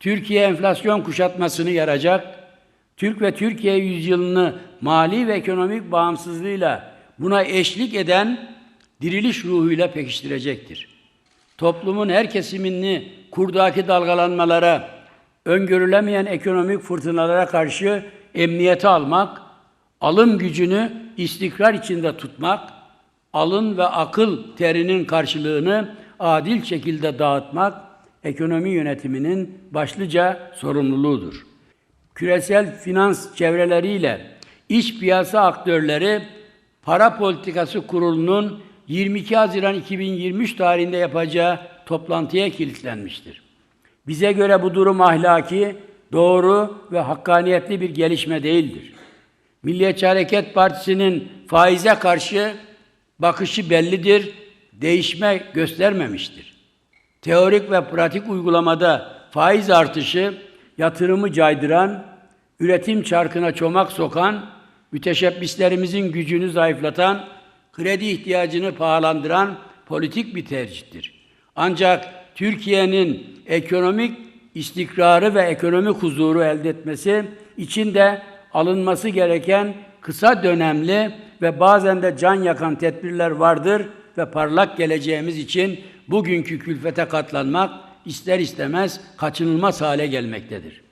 Türkiye enflasyon kuşatmasını yaracak, Türk ve Türkiye yüzyılını mali ve ekonomik bağımsızlığıyla buna eşlik eden diriliş ruhuyla pekiştirecektir. Toplumun her kesimini kurdaki dalgalanmalara, öngörülemeyen ekonomik fırtınalara karşı emniyete almak, alım gücünü istikrar içinde tutmak, alın ve akıl terinin karşılığını adil şekilde dağıtmak ekonomi yönetiminin başlıca sorumluluğudur. Küresel finans çevreleriyle iç piyasa aktörleri Para Politikası Kurulu'nun 22 Haziran 2023 tarihinde yapacağı toplantıya kilitlenmiştir. Bize göre bu durum ahlaki, doğru ve hakkaniyetli bir gelişme değildir. Milliyetçi Hareket Partisi'nin faize karşı bakışı bellidir, değişme göstermemiştir. Teorik ve pratik uygulamada faiz artışı yatırımı caydıran, üretim çarkına çomak sokan, müteşebbislerimizin gücünü zayıflatan, kredi ihtiyacını pahalandıran politik bir tercihtir. Ancak Türkiye'nin ekonomik istikrarı ve ekonomik huzuru elde etmesi için de alınması gereken kısa dönemli ve bazen de can yakan tedbirler vardır ve parlak geleceğimiz için bugünkü külfete katlanmak ister istemez kaçınılmaz hale gelmektedir.